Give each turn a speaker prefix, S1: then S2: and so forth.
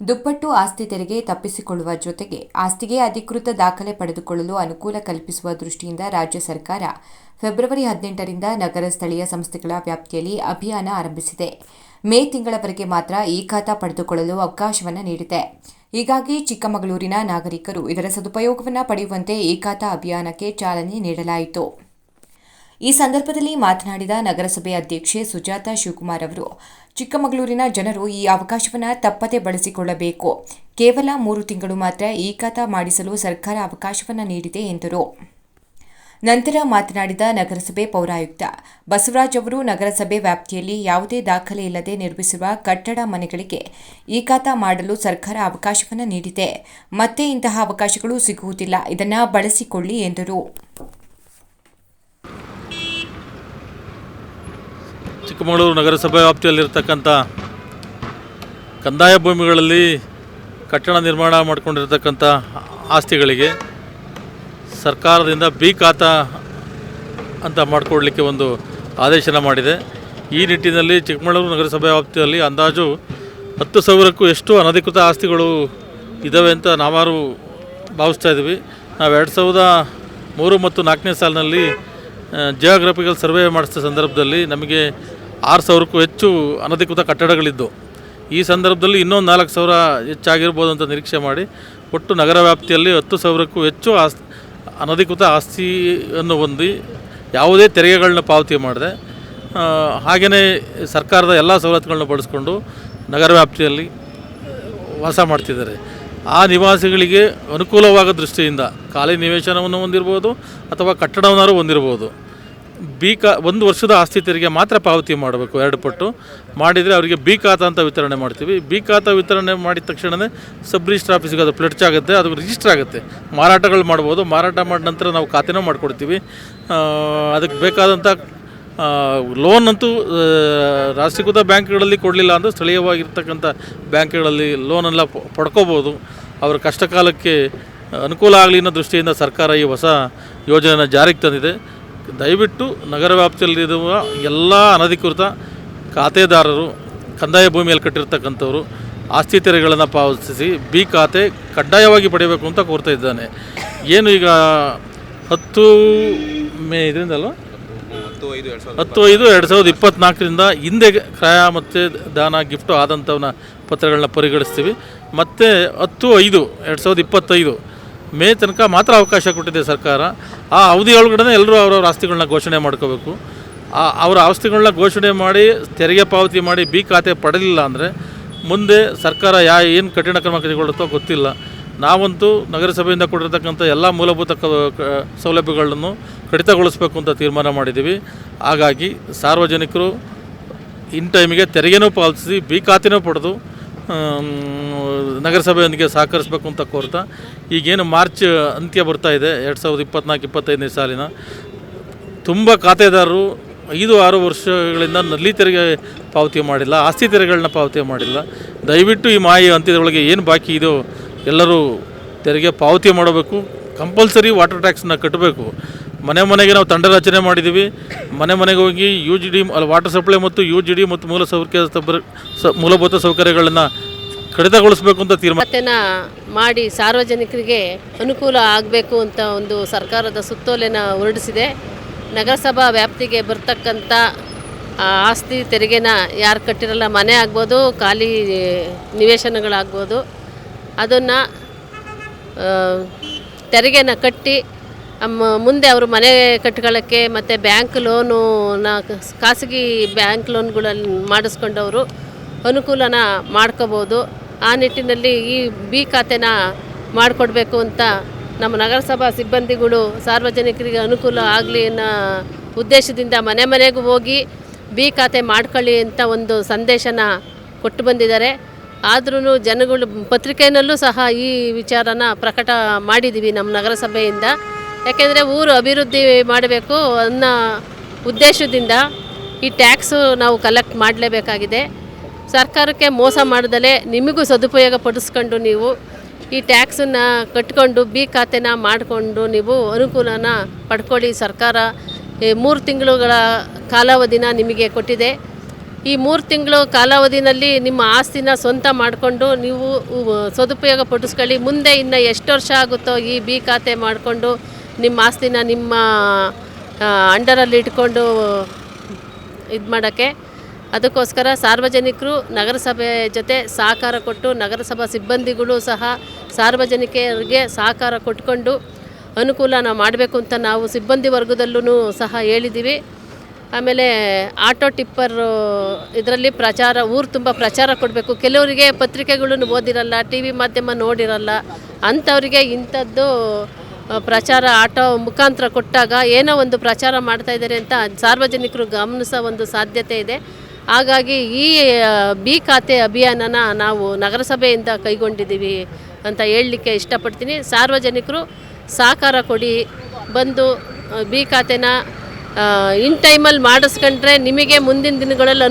S1: ದುಪ್ಪಟ್ಟು ಆಸ್ತಿ ತೆರಿಗೆ ತಪ್ಪಿಸಿಕೊಳ್ಳುವ ಜೊತೆಗೆ ಆಸ್ತಿಗೆ ಅಧಿಕೃತ ದಾಖಲೆ ಪಡೆದುಕೊಳ್ಳಲು ಅನುಕೂಲ ಕಲ್ಪಿಸುವ ದೃಷ್ಟಿಯಿಂದ ರಾಜ್ಯ ಸರ್ಕಾರ ಫೆಬ್ರವರಿ ಹದಿನೆಂಟರಿಂದ ನಗರ ಸ್ಥಳೀಯ ಸಂಸ್ಥೆಗಳ ವ್ಯಾಪ್ತಿಯಲ್ಲಿ ಅಭಿಯಾನ ಆರಂಭಿಸಿದೆ. ಮೇ ತಿಂಗಳವರೆಗೆ ಮಾತ್ರ ಈ ಖಾತಾ ಪಡೆದುಕೊಳ್ಳಲು ಅವಕಾಶವನ್ನು ನೀಡಿದೆ. ಹೀಗಾಗಿ ಚಿಕ್ಕಮಗಳೂರಿನ ನಾಗರಿಕರು ಇದರ ಸದುಪಯೋಗವನ್ನು ಪಡೆಯುವಂತೆ ಈ ಖಾತಾ ಅಭಿಯಾನಕ್ಕೆ ಚಾಲನೆ ನೀಡಲಾಯಿತು. ಈ ಸಂದರ್ಭದಲ್ಲಿ ಮಾತನಾಡಿದ ನಗರಸಭೆ ಅಧ್ಯಕ್ಷೆ ಸುಜಾತ ಶಿವಕುಮಾರ್ ಅವರು, ಚಿಕ್ಕಮಗಳೂರಿನ ಜನರು ಈ ಅವಕಾಶವನ್ನು ತಪ್ಪದೆ ಬಳಸಿಕೊಳ್ಳಬೇಕು. ಕೇವಲ ಮೂರು ತಿಂಗಳು ಮಾತ್ರ ಈ ಮಾಡಿಸಲು ಸರ್ಕಾರ ಅವಕಾಶವನ್ನು ನೀಡಿದೆ ಎಂದರು. ನಂತರ ಮಾತನಾಡಿದ ನಗರಸಭೆ ಪೌರಾಯುಕ್ತ, ಬಸವರಾಜ್ ಅವರು ನಗರಸಭೆ ವ್ಯಾಪ್ತಿಯಲ್ಲಿ ಯಾವುದೇ ದಾಖಲೆ ಇಲ್ಲದೆ ನಿರ್ಮಿಸಿರುವ ಕಟ್ಟಡ ಮನೆಗಳಿಗೆ ಈ ಮಾಡಲು ಸರ್ಕಾರ ಅವಕಾಶವನ್ನು ನೀಡಿದೆ. ಮತ್ತೆ ಇಂತಹ ಅವಕಾಶಗಳು ಸಿಗುವುದಿಲ್ಲ. ಇದನ್ನು ಬಳಸಿಕೊಳ್ಳಿ ಎಂದರು.
S2: ಚಿಕ್ಕಮಗಳೂರು ನಗರಸಭೆ ವ್ಯಾಪ್ತಿಯಲ್ಲಿರ್ತಕ್ಕಂಥ ಕಂದಾಯ ಭೂಮಿಗಳಲ್ಲಿ ಕಟ್ಟಡ ನಿರ್ಮಾಣ ಮಾಡಿಕೊಂಡಿರ್ತಕ್ಕಂಥ ಆಸ್ತಿಗಳಿಗೆ ಸರ್ಕಾರದಿಂದ ಬಿ ಖಾತಾ ಅಂತ ಮಾಡಿಕೊಡ್ಲಿಕ್ಕೆ ಒಂದು ಆದೇಶನ ಮಾಡಿದೆ. ಈ ನಿಟ್ಟಿನಲ್ಲಿ ಚಿಕ್ಕಮಗಳೂರು ನಗರಸಭೆ ವ್ಯಾಪ್ತಿಯಲ್ಲಿ ಅಂದಾಜು ಹತ್ತು ಸಾವಿರಕ್ಕೂ ಎಷ್ಟು ಅನಧಿಕೃತ ಆಸ್ತಿಗಳು ಇದ್ದಾವೆ ಅಂತ ನಾವಾರು ಭಾವಿಸ್ತಾ ಇದ್ದೀವಿ. ನಾವು ಎರಡು ಸಾವಿರದ ಮೂರು ಮತ್ತು ನಾಲ್ಕನೇ ಸಾಲಿನಲ್ಲಿ ಜಿಯೋಗ್ರಫಿಕಲ್ ಸರ್ವೆ ಮಾಡಿಸಿದ ಸಂದರ್ಭದಲ್ಲಿ ನಮಗೆ ಆರು ಸಾವಿರಕ್ಕೂ ಹೆಚ್ಚು ಅನಧಿಕೃತ ಕಟ್ಟಡಗಳಿದ್ದು, ಈ ಸಂದರ್ಭದಲ್ಲಿ ಇನ್ನೊಂದು ನಾಲ್ಕು ಸಾವಿರ ಹೆಚ್ಚಾಗಿರ್ಬೋದು ಅಂತ ನಿರೀಕ್ಷೆ ಮಾಡಿ, ಒಟ್ಟು ನಗರ ವ್ಯಾಪ್ತಿಯಲ್ಲಿ ಹತ್ತು ಸಾವಿರಕ್ಕೂ ಹೆಚ್ಚು ಆಸ್ ಅನಧಿಕೃತ ಆಸ್ತಿಯನ್ನು ಹೊಂದಿ ಯಾವುದೇ ತೆರಿಗೆಗಳನ್ನ ಪಾವತಿ ಮಾಡಿದೆ ಹಾಗೆಯೇ ಸರ್ಕಾರದ ಎಲ್ಲ ಸವಲತ್ತುಗಳನ್ನ ಬಳಸ್ಕೊಂಡು ನಗರ ವ್ಯಾಪ್ತಿಯಲ್ಲಿ ವಾಸ ಮಾಡ್ತಿದ್ದಾರೆ. ಆ ನಿವಾಸಿಗಳಿಗೆ ಅನುಕೂಲವಾಗೋ ದೃಷ್ಟಿಯಿಂದ ಖಾಲಿ ನಿವೇಶನವನ್ನು ಹೊಂದಿರ್ಬೋದು ಅಥವಾ ಕಟ್ಟಡವನ್ನಾರು ಹೊಂದಿರ್ಬೋದು. ಬಿ ಕಾ ಒಂದು ವರ್ಷದ ಆಸ್ತಿ ತೆರಿಗೆ ಮಾತ್ರ ಪಾವತಿ ಮಾಡಬೇಕು, ಎರಡು ಪಟ್ಟು. ಮಾಡಿದರೆ ಅವರಿಗೆ ಬಿ ಖಾತಾ ಅಂತ ವಿತರಣೆ ಮಾಡ್ತೀವಿ. ಬಿ ಖಾತಾ ವಿತರಣೆ ಮಾಡಿದ ತಕ್ಷಣವೇ ಸಬ್ ರಿಜಿಸ್ಟರ್ ಆಫೀಸಿಗೆ ಅದು ಪ್ಲೆಡ್ಜ್ ಆಗುತ್ತೆ ಅದು ರಿಜಿಸ್ಟರ್ ಆಗುತ್ತೆ. ಮಾರಾಟಗಳು ಮಾಡ್ಬೋದು. ಮಾರಾಟ ಮಾಡಿದ ನಂತರ ನಾವು ಖಾತೆನೂ ಮಾಡಿಕೊಡ್ತೀವಿ. ಅದಕ್ಕೆ ಬೇಕಾದಂಥ ಲೋನ್ ಅಂತೂ ರಾಷ್ಟ್ರೀಕೃತ ಬ್ಯಾಂಕ್ಗಳಲ್ಲಿ ಕೊಡಲಿಲ್ಲ ಅಂದರೆ ಸ್ಥಳೀಯವಾಗಿರ್ತಕ್ಕಂಥ ಬ್ಯಾಂಕ್ಗಳಲ್ಲಿ ಲೋನೆಲ್ಲ ಪಡ್ಕೋಬೋದು. ಅವರ ಕಷ್ಟ ಕಾಲಕ್ಕೆ ಅನುಕೂಲ ಆಗಲಿ ಅನ್ನೋ ದೃಷ್ಟಿಯಿಂದ ಸರ್ಕಾರ ಈ ಹೊಸ ಯೋಜನೆಯನ್ನು ಜಾರಿಗೆ ತಂದಿದೆ. ದಯವಿಟ್ಟು ನಗರ ವ್ಯಾಪ್ತಿಯಲ್ಲಿರುವ ಎಲ್ಲ ಅನಧಿಕೃತ ಖಾತೆದಾರರು, ಕಂದಾಯ ಭೂಮಿಯಲ್ಲಿ ಕಟ್ಟಿರ್ತಕ್ಕಂಥವರು, ಆಸ್ತಿ ತೆರಿಗೆಗಳನ್ನು ಪಾವತಿಸಿ ಬಿ ಖಾತೆ ಕಡ್ಡಾಯವಾಗಿ ಪಡೆಯಬೇಕು ಅಂತ ಕೋರ್ತಾ ಇದ್ದಾನೆ. ಏನು ಈಗ ಹತ್ತು ಮೇ ಇದರಿಂದ ಅಲ್ವಾ? ಹತ್ತು ಐದು ಎರಡು ಸಾವಿರದ ಇಪ್ಪತ್ತ್ನಾಲ್ಕರಿಂದ ಹಿಂದೆ ಕ್ರಯ ಮತ್ತು ದಾನ ಗಿಫ್ಟು ಆದಂಥವನ್ನ ಪತ್ರಗಳನ್ನ ಪರಿಗಣಿಸ್ತೀವಿ. ಮತ್ತು ಹತ್ತು ಐದು ಎರಡು ಸಾವಿರದ ಇಪ್ಪತ್ತೈದು ಮೇ ತನಕ ಮಾತ್ರ ಅವಕಾಶ ಕೊಟ್ಟಿದೆ ಸರ್ಕಾರ. ಆ ಅವಧಿ ಒಳಗಡೆ ಎಲ್ಲರೂ ಅವರವ್ರ ಆಸ್ತಿಗಳನ್ನ ಘೋಷಣೆ ಮಾಡ್ಕೋಬೇಕು. ಆ ಅವರ ಆಸ್ತಿಗಳನ್ನ ಘೋಷಣೆ ಮಾಡಿ, ತೆರಿಗೆ ಪಾವತಿ ಮಾಡಿ, ಬಿ ಖಾತೆ ಪಡೆದಿಲ್ಲ ಅಂದರೆ ಮುಂದೆ ಸರ್ಕಾರ ಯಾ ಏನು ಕಠಿಣ ಕ್ರಮ ಕೈಗೊಳ್ಳುತ್ತೋ ಗೊತ್ತಿಲ್ಲ. ನಾವಂತೂ ನಗರಸಭೆಯಿಂದ ಕೊಟ್ಟಿರತಕ್ಕಂಥ ಎಲ್ಲ ಮೂಲಭೂತ ಸೌಲಭ್ಯಗಳನ್ನು ಕಡಿತಗೊಳಿಸಬೇಕು ಅಂತ ತೀರ್ಮಾನ ಮಾಡಿದ್ದೀವಿ. ಹಾಗಾಗಿ ಸಾರ್ವಜನಿಕರು ಇನ್ ಟೈಮಿಗೆ ತೆರಿಗೆನೂ ಪಾವತಿಸಿ, ಬಿ ಖಾತೆನೂ ಪಡೆದು ನಗರಸಭೆಯೊಂದಿಗೆ ಸಹಕರಿಸಬೇಕು ಅಂತ ಕೋರ್ತಾ. ಈಗೇನು ಮಾರ್ಚ್ ಅಂತ್ಯ ಬರ್ತಾ ಇದೆ, ಎರಡು ಸಾವಿರದ ಇಪ್ಪತ್ನಾಲ್ಕು, ಇಪ್ಪತ್ತೈದನೇ ಸಾಲಿನ. ತುಂಬ ಖಾತೆದಾರರು ಐದು, ಆರು ವರ್ಷಗಳಿಂದ ನಲ್ಲಿ ತೆರಿಗೆ ಪಾವತಿ ಮಾಡಿಲ್ಲ, ಆಸ್ತಿ ತೆರಿಗೆಗಳನ್ನ ಪಾವತಿ ಮಾಡಿಲ್ಲ. ದಯವಿಟ್ಟು ಈ ಮಾಯಿ ಅಂತ್ಯದೊಳಗೆ ಏನು ಬಾಕಿ ಇದೆಯೋ ಎಲ್ಲರೂ ತೆರಿಗೆ ಪಾವತಿ ಮಾಡಬೇಕು. ಕಂಪಲ್ಸರಿ ವಾಟರ್ ಟ್ಯಾಕ್ಸನ್ನ ಕಟ್ಟಬೇಕು. ಮನೆ ಮನೆಗೆ ನಾವು ತಂಡ ರಚನೆ ಮಾಡಿದ್ದೀವಿ. ಮನೆ ಮನೆಗೆ ಹೋಗಿ U G D water supply ಮತ್ತು ಯು ಜಿ ಡಿ ಮತ್ತು ಮೂಲ ಸೌಕರ್ಯ ಮೂಲಭೂತ ಸೌಕರ್ಯಗಳನ್ನು ಕಡಿತಗೊಳಿಸಬೇಕು ಅಂತ ತೀರ್ಮಾನ
S3: ಮಾಡಿ ಸಾರ್ವಜನಿಕರಿಗೆ ಅನುಕೂಲ ಆಗಬೇಕು ಅಂತ ಒಂದು ಸರ್ಕಾರದ ಸುತ್ತೋಲೆನ ಹೊರಡಿಸಿದೆ. ನಗರಸಭಾ ವ್ಯಾಪ್ತಿಗೆ ಬರ್ತಕ್ಕಂಥ ಆಸ್ತಿ ತೆರಿಗೆನ ಯಾರು ಕಟ್ಟಿರಲ್ಲ, ಮನೆ ಆಗ್ಬೋದು, ಖಾಲಿ ನಿವೇಶನಗಳಾಗ್ಬೋದು. ಅದನ್ನು ತೆರಿಗೆನ ಕಟ್ಟಿ ಮುಂದೆ ಅವರು ಮನೆ ಕಟ್ಕೊಳ್ಳೋಕ್ಕೆ ಮತ್ತು ಬ್ಯಾಂಕ್ ಲೋನುನ ಖಾಸಗಿ ಬ್ಯಾಂಕ್ ಲೋನ್ಗಳಲ್ಲಿ ಮಾಡಿಸ್ಕೊಂಡವರು ಅನುಕೂಲನ ಮಾಡ್ಕೋಬೋದು. ಆ ನಿಟ್ಟಿನಲ್ಲಿ ಈ ಬಿ ಖಾತೆನ ಮಾಡಿಕೊಡ್ಬೇಕು ಅಂತ ನಮ್ಮ ನಗರಸಭಾ ಸಿಬ್ಬಂದಿಗಳು ಸಾರ್ವಜನಿಕರಿಗೆ ಅನುಕೂಲ ಆಗಲಿ ಅನ್ನೋ ಉದ್ದೇಶದಿಂದ ಮನೆ ಮನೆಗೂ ಹೋಗಿ ಬಿ ಖಾತೆ ಮಾಡ್ಕೊಳ್ಳಿ ಅಂತ ಒಂದು ಸಂದೇಶನ ಕೊಟ್ಟು ಬಂದಿದ್ದಾರೆ. ಆದ್ರೂ ಜನಗಳು ಪತ್ರಿಕೆಯಲ್ಲೂ ಸಹ ಈ ವಿಚಾರನ ಪ್ರಕಟ ಮಾಡಿದ್ದೀವಿ ನಮ್ಮ ನಗರಸಭೆಯಿಂದ. ಯಾಕೆಂದರೆ ಊರು ಅಭಿವೃದ್ಧಿ ಮಾಡಬೇಕು ಅನ್ನೋ ಉದ್ದೇಶದಿಂದ ಈ ಟ್ಯಾಕ್ಸು ನಾವು ಕಲೆಕ್ಟ್ ಮಾಡಲೇಬೇಕಾಗಿದೆ. ಸರ್ಕಾರಕ್ಕೆ ಮೋಸ ಮಾಡ್ದಲೇ ನಿಮಗೂ ಸದುಪಯೋಗ ಪಡಿಸ್ಕೊಂಡು ನೀವು ಈ ಟ್ಯಾಕ್ಸನ್ನ ಕಟ್ಕೊಂಡು ಬಿ ಖಾತೆನ ಮಾಡಿಕೊಂಡು ನೀವು ಅನುಕೂಲನ ಪಡ್ಕೊಳ್ಳಿ. ಸರ್ಕಾರ ಈ ಮೂರು ತಿಂಗಳುಗಳ ಕಾಲಾವಧಿನ ನಿಮಗೆ ಕೊಟ್ಟಿದೆ. ಈ ಮೂರು ತಿಂಗಳು ಕಾಲಾವಧಿನಲ್ಲಿ ನಿಮ್ಮ ಆಸ್ತಿನ ಸ್ವಂತ ಮಾಡಿಕೊಂಡು ನೀವು ಸದುಪಯೋಗ ಪಡಿಸ್ಕೊಳ್ಳಿ. ಮುಂದೆ ಇನ್ನು ಎಷ್ಟು ವರ್ಷ ಆಗುತ್ತೋ ಈ ಬಿ ಖಾತೆ ಮಾಡಿಕೊಂಡು ನಿಮ್ಮ ಆಸ್ತಿನ ನಿಮ್ಮ ಅಂಡರಲ್ಲಿ ಇಟ್ಕೊಂಡು ಇದು ಮಾಡೋಕ್ಕೆ. ಅದಕ್ಕೋಸ್ಕರ ಸಾರ್ವಜನಿಕರು ನಗರಸಭೆ ಜೊತೆ ಸಹಕಾರ ಕೊಟ್ಟು ನಗರಸಭಾ ಸಿಬ್ಬಂದಿಗಳು ಸಹ ಸಾರ್ವಜನಿಕರಿಗೆ ಸಹಕಾರ ಕೊಟ್ಕೊಂಡು ಅನುಕೂಲನ ಮಾಡಬೇಕು ಅಂತ ನಾವು ಸಿಬ್ಬಂದಿ ವರ್ಗದಲ್ಲೂ ಸಹ ಹೇಳಿದ್ದೀವಿ. ಆಮೇಲೆ ಆಟೋ ಟಿಪ್ಪರ್ ಇದರಲ್ಲಿ ಪ್ರಚಾರ, ಊರು ತುಂಬ ಪ್ರಚಾರ ಕೊಡಬೇಕು. ಕೆಲವರಿಗೆ ಪತ್ರಿಕೆಗಳನ್ನು ಓದಿರಲ್ಲ ಟಿ ವಿ ಮಾಧ್ಯಮ ನೋಡಿರಲ್ಲ, ಅಂಥವರಿಗೆ ಇಂಥದ್ದು ಪ್ರಚಾರ ಆಟೋ ಮುಖಾಂತರ ಕೊಟ್ಟಾಗ ಏನೋ ಒಂದು ಪ್ರಚಾರ ಮಾಡ್ತಾ ಇದ್ದಾರೆ ಅಂತ ಸಾರ್ವಜನಿಕರು ಗಮನಿಸೋ ಒಂದು ಸಾಧ್ಯತೆ ಇದೆ. ಹಾಗಾಗಿ ಈ ಬಿ ಖಾತೆ ಅಭಿಯಾನನ ನಾವು ನಗರಸಭೆಯಿಂದ ಕೈಗೊಂಡಿದ್ದೀವಿ ಅಂತ ಹೇಳಲಿಕ್ಕೆ ಇಷ್ಟಪಡ್ತೀನಿ. ಸಾರ್ವಜನಿಕರು ಸಹಕಾರ ಕೊಡಿ, ಬಂದು ಬಿ ಖಾತೆನ ಇನ್ ಟೈಮಲ್ಲಿ ಮಾಡಿಸ್ಕೊಂಡ್ರೆ ನಿಮಗೆ ಮುಂದಿನ ದಿನಗಳಲ್ಲಿ